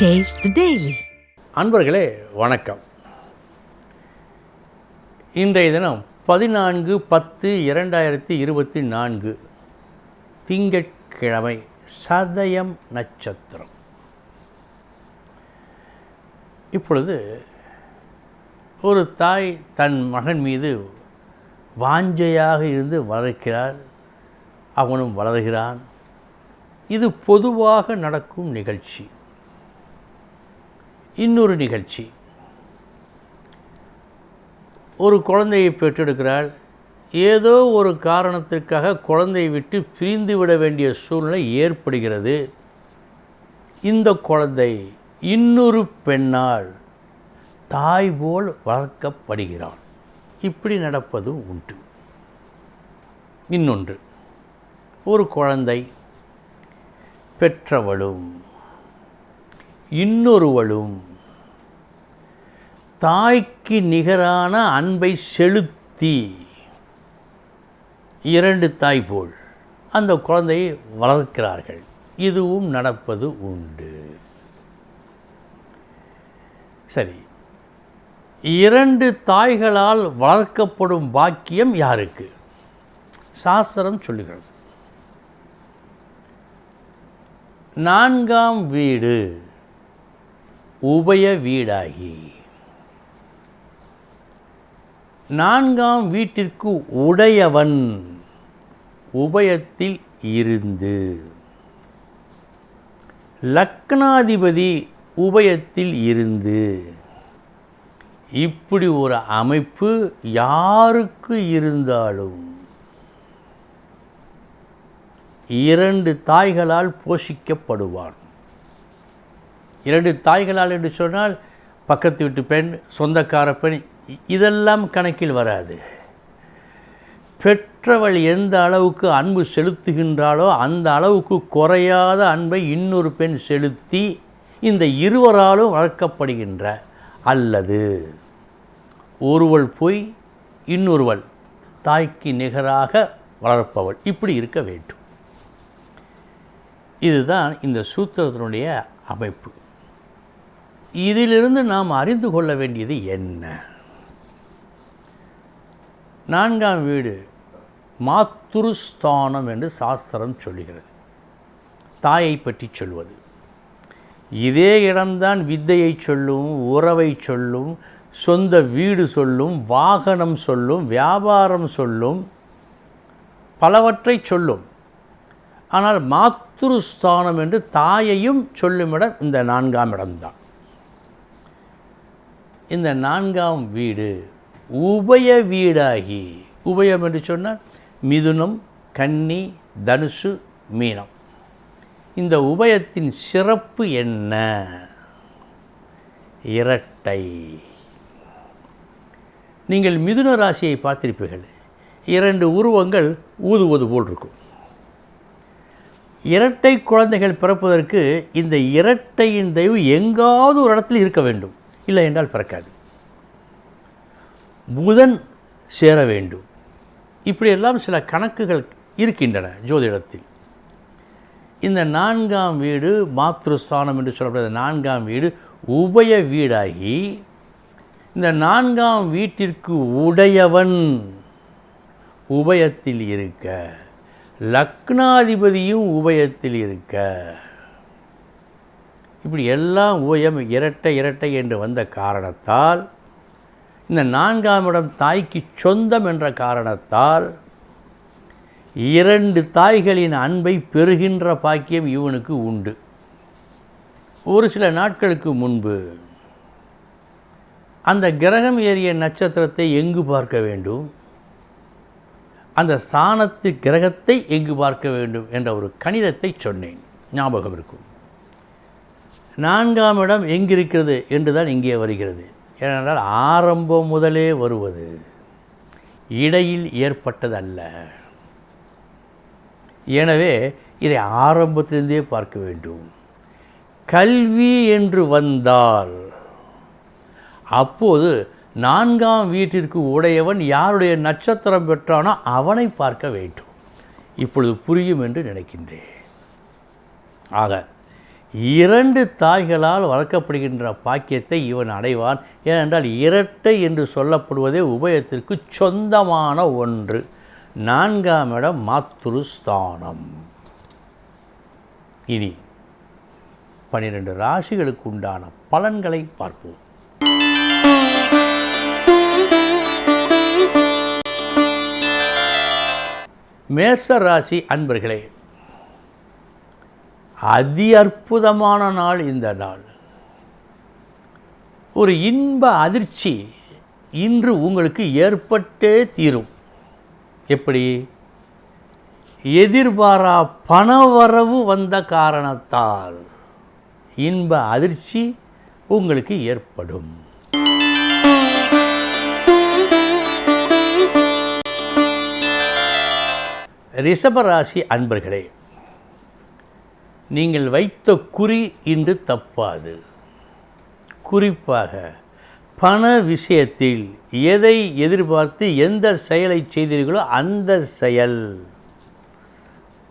Taste அன்பர்களே வணக்கம். இன்றைய தினம் பதினான்கு பத்து இரண்டாயிரத்தி இருபத்தி நான்கு. திங்கட்கிழமை சதயம் நட்சத்திரம். இப்பொழுது ஒரு தாய் தன் மகன் மீது வாஞ்சையாக இருந்து வளர்க்கிறார் அவனும் வளர்கிறான். இது பொதுவாக நடக்கும் நிகழ்ச்சி. இன்னொரு நிகழ்ச்சி. ஒரு குழந்தையை பெற்றெடுக்கிறாள். ஏதோ ஒரு காரணத்திற்காக குழந்தையை விட்டு பிரிந்து விட வேண்டிய சூழ்நிலை ஏற்படுகிறது. இந்த குழந்தை இன்னொரு பெண்ணால் தாய் போல் வளர்க்கப்படுகிறான் இப்படி நடப்பது உண்டு. இன்னொன்று ஒரு குழந்தை பெற்றவளும் இன்னொருவளும் தாய்க்கு நிகரான அன்பை செலுத்தி இரண்டு தாய் போல் அந்த குழந்தையை வளர்க்கிறார்கள். இதுவும் நடப்பது உண்டு. சரி இரண்டு தாய்களால் வளர்க்கப்படும் பாக்கியம் யாருக்கு? சாஸ்திரம் சொல்லுகிறது. நான்காம் வீடு. உபய வீடாகி. நான்காம் வீட்டிற்கு உடையவன் உபயத்தில் இருந்து. லக்னாதிபதி உபயத்தில் இருந்து. இப்படி ஒரு அமைப்பு யாருக்கு இருந்தாலும் இரண்டு தாய்களால் போஷிக்கப்படுவான். இரண்டு தாய்களால் என்று சொன்னால் பக்கத்து வீட்டு பெண் சொந்தக்கார பெண் இதெல்லாம் கணக்கில் வராது. பெற்றவள் எந்த அளவுக்கு அன்பு செலுத்துகின்றாளோ அந்த அளவுக்கு குறையாத அன்பை இன்னொரு பெண் செலுத்தி இந்த இருவராலும் வளர்க்கப்படுகின்ற அல்லது ஒருவள் போய் இன்னொருவள் தாய்க்கு நிகராக வளர்ப்பவள். இப்படி இருக்க வேண்டும். இதுதான் இந்த சூத்திரத்தினுடைய அமைப்பு. இதிலிருந்து நாம் அறிந்து கொள்ள வேண்டியது என்ன? நான்காம் வீடு மாத்துருஸ்தானம் என்று சாஸ்திரம் சொல்லுகிறது. தாயை பற்றி சொல்வது. இதே இடம்தான் வித்தையை சொல்லும் உறவை சொல்லும் சொந்த வீடு சொல்லும் வாகனம் சொல்லும் வியாபாரம் சொல்லும் பலவற்றை சொல்லும். ஆனால் மாத்துருஸ்தானம் என்று தாயையும் சொல்லுமிடம் இந்த நான்காம் இடம்தான். இந்த நான்காம் வீடு உபய வீடாகி உபயம் என்று சொன்னால் மிதுனம் கன்னி தனுசு மீனம். இந்த உபயத்தின் சிறப்பு என்ன? இரட்டை. நீங்கள் மிதுன ராசியை பார்த்திருப்பீர்கள். இரண்டு உருவங்கள் ஊதுவது போல் இருக்கும். இரட்டை குழந்தைகள் பிறப்பதற்கு இந்த இரட்டையின் தெய்வம் எங்காவது ஒரு இடத்தில் இருக்க வேண்டும். இல்லை என்றால் பிறக்காது. புதன் சேர வேண்டும். இப்படியெல்லாம் சில கணக்குகள் இருக்கின்றன ஜோதிடத்தில். இந்த நான்காம் வீடு மாத்ருஸ்தானம் என்று சொல்லப்படுற நான்காம் வீடு உபய வீடாகி இந்த நான்காம் வீட்டிற்கு உடையவன் உபயத்தில் இருக்க லக்னாதிபதியும் உபயத்தில் இருக்க இப்படி எல்லாம் உபயம் இரட்டை இரட்டை என்று வந்த காரணத்தால் இந்த நான்காம் இடம் தாய்க்கு சொந்தம் என்ற காரணத்தால் இரண்டு தாய்களின் அன்பை பெறுகின்ற பாக்கியம் இவனுக்கு உண்டு. ஒரு சில நாட்களுக்கு முன்பு அந்த கிரகம் ஏறிய நட்சத்திரத்தை எங்கு பார்க்க வேண்டும்? அந்த ஸ்தானத்து கிரகத்தை எங்கு பார்க்க வேண்டும்? என்ற ஒரு கணிதத்தை சொன்னேன். ஞாபகம் இருக்கும். நான்காம் இடம் எங்கிருக்கிறது என்று தான் இங்கே வருகிறது. ஏனென்றால் ஆரம்பம் முதலே வருவது இடையில் ஏற்பட்டது அல்ல எனவே இதை ஆரம்பத்திலிருந்தே பார்க்க வேண்டும். கல்வி என்று வந்தால் அப்போது நான்காம் வீட்டிற்கு உடையவன் யாருடைய நட்சத்திரம் பெற்றானோ அவனை பார்க்க வேண்டும். இப்பொழுது புரியும் என்று நினைக்கின்றேன். ஆக இரண்டு தாய்களால் வளர்க்கப்படுகின்ற பாக்கியத்தை இவன் அடைவான். ஏனென்றால் இரட்டை என்று சொல்லப்படுவதே உபயத்திற்கு சொந்தமான ஒன்று. நான்காம் இடம் மாத்துருஸ்தானம் இனி பனிரெண்டு ராசிகளுக்கு உண்டான பலன்களை பார்ப்போம். மேச ராசி அன்பர்களே அதி அற்புதமான நாள் இந்த நாள். ஒரு இன்ப அதிர்ச்சி இன்று உங்களுக்கு ஏற்பட்டே தீரும். எப்படி? எதிர்பாரா பணவரவு வந்த காரணத்தால் இன்ப அதிர்ச்சி உங்களுக்கு ஏற்படும். ரிஷபராசி அன்பர்களே நீங்கள் வைத்த குறி இன்று தப்பாது. குறிப்பாக பண விஷயத்தில் எதை எதிர்பார்த்து எந்த செயலை செய்தீர்களோ அந்த செயல்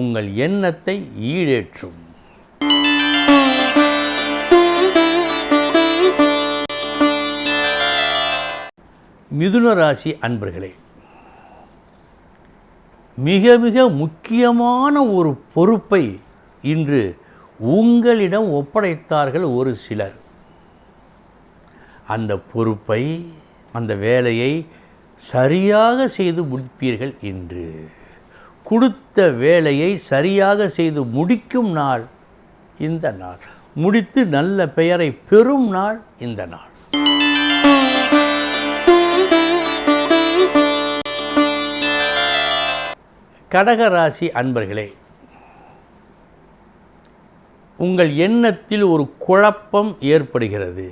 உங்கள் எண்ணத்தை ஈடேற்றும். மிதுன ராசி அன்பர்களே மிக மிக முக்கியமான ஒரு பொறுப்பை இன்று உங்களிடம் ஒப்படைத்தார்கள் ஒரு சிலர். அந்த பொறுப்பை அந்த வேலையை சரியாக செய்து முடிப்பீர்கள் இன்று. கொடுத்த வேலையை சரியாக செய்து முடிக்கும் நாள் இந்த நாள். முடித்து நல்ல பெயரை பெறும் நாள் இந்த நாள். கடகராசி அன்பர்களே உங்கள் எண்ணத்தில் ஒரு குழப்பம் ஏற்படுகிறது.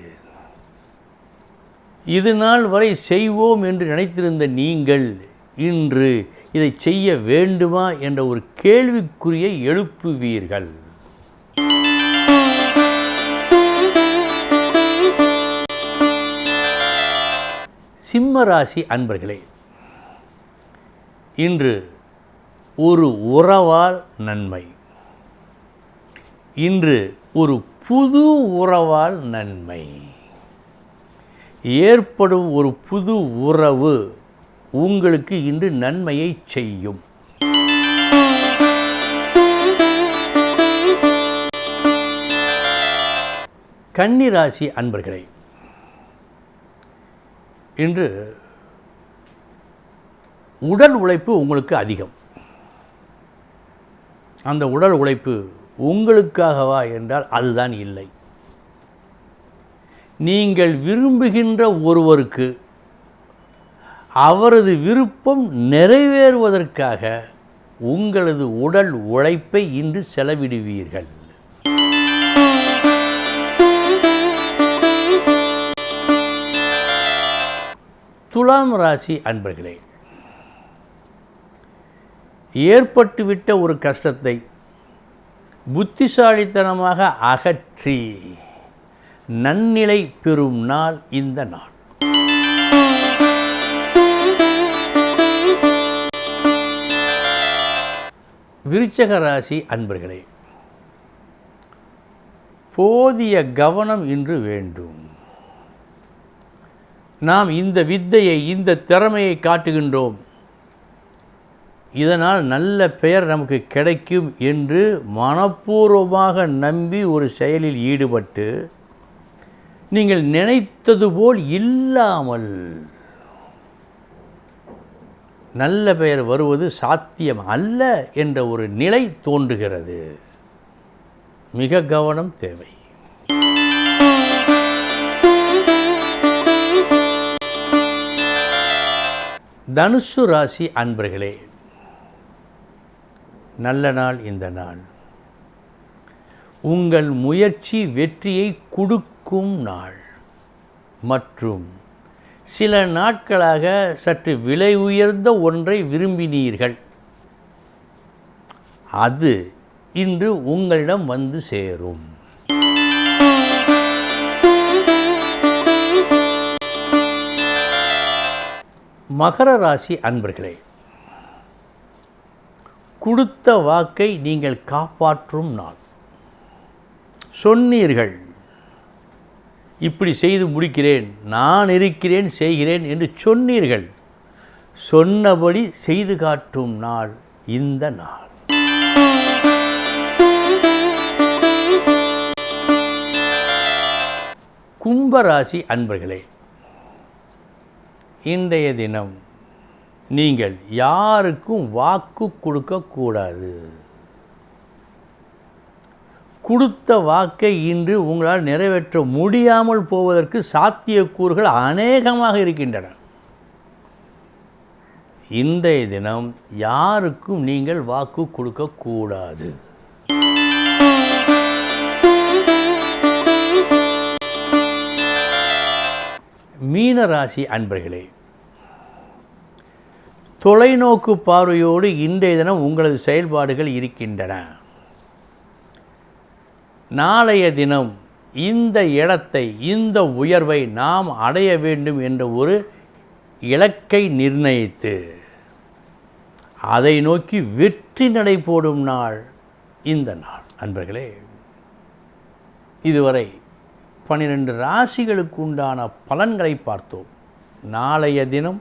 இது நாள் வரை செய்வோம் என்று நினைத்திருந்த நீங்கள் இன்று இதை செய்ய வேண்டுமா என்ற ஒரு கேள்விக்குறியை எழுப்புவீர்கள். சிம்ம ராசி அன்பர்களே இன்று ஒரு உறவால் நன்மை. இன்று ஒரு புது உறவால் நன்மை. ஏற்படும் ஒரு புது உறவு உங்களுக்கு இன்று நன்மையை செய்யும். கன்னிராசி அன்பர்களே இன்று உடல் உழைப்பு உங்களுக்கு அதிகம். அந்த உடல் உழைப்பு உங்களுக்காகவா என்றால் அதுதான் இல்லை. நீங்கள் விரும்புகின்ற ஒருவருக்கு அவரது விருப்பம் நிறைவேறுவதற்காக உங்களது உடல் உழைப்பை இன்று செலவிடுவீர்கள். துலாம் ராசி அன்பர்களே ஏற்பட்டுவிட்ட ஒரு கஷ்டத்தை புத்திசாலித்தனமாக அகற்றி நன்னிலை பெறும் நாள் இந்த நாள். விருச்சக ராசி அன்பர்களே போதிய கவனம் இன்று வேண்டும். நாம் இந்த வித்தையை இந்த திறமையை காட்டுகின்றோம். இதனால் நல்ல பெயர் நமக்கு கிடைக்கும் என்று மனப்பூர்வமாக நம்பி ஒரு செயலில் ஈடுபட்டு நீங்கள் நினைத்தது போல் இல்லாமல் நல்ல பெயர் வருவது சாத்தியம் அல்ல என்ற ஒரு நிலை தோன்றுகிறது. மிக கவனம் தேவை. தனுசு ராசி அன்பர்களே நல்ல நாள் இந்த நாள். உங்கள் முயற்சி வெற்றியை கொடுக்கும் நாள். மற்றும் சில நாட்களாக சற்று விலை உயர்ந்த ஒன்றை விரும்பினீர்கள். அது இன்று உங்களிடம் வந்து சேரும். மகர ராசி அன்பர்களே கொடுத்த வாக்கை நீங்கள் காப்பாற்றும் நாள். சொன்னீர்கள். இப்படி செய்து முடிக்கிறேன் நான் இருக்கிறேன் செய்கிறேன் என்று சொன்னீர்கள். சொன்னபடி செய்து காட்டும் நாள் இந்த நாள். கும்பராசி அன்பர்களே இன்றைய தினம் நீங்கள் யாருக்கும் வாக்கு கொடுக்கக்கூடாது கொடுத்த வாக்கை இன்று உங்களால் நிறைவேற்ற முடியாமல் போவதற்கு சாத்தியக்கூறுகள் அநேகமாக இருக்கின்றன. இன்றைய தினம் யாருக்கும் நீங்கள் வாக்கு கொடுக்கக்கூடாது மீனராசி அன்பர்களே தொலைநோக்கு பார்வையோடு இன்றைய தினம் உங்களது செயல்பாடுகள் இருக்கின்றன. நாளைய தினம் இந்த இடத்தை இந்த உயர்வை நாம் அடைய வேண்டும் என்ற ஒரு இலக்கை நிர்ணயித்து அதை நோக்கி வெற்றி நடை போடும் நாள் இந்த நாள். அன்பர்களே இதுவரை பன்னிரெண்டு ராசிகளுக்கு உண்டான பலன்களை பார்த்தோம். நாளைய தினம்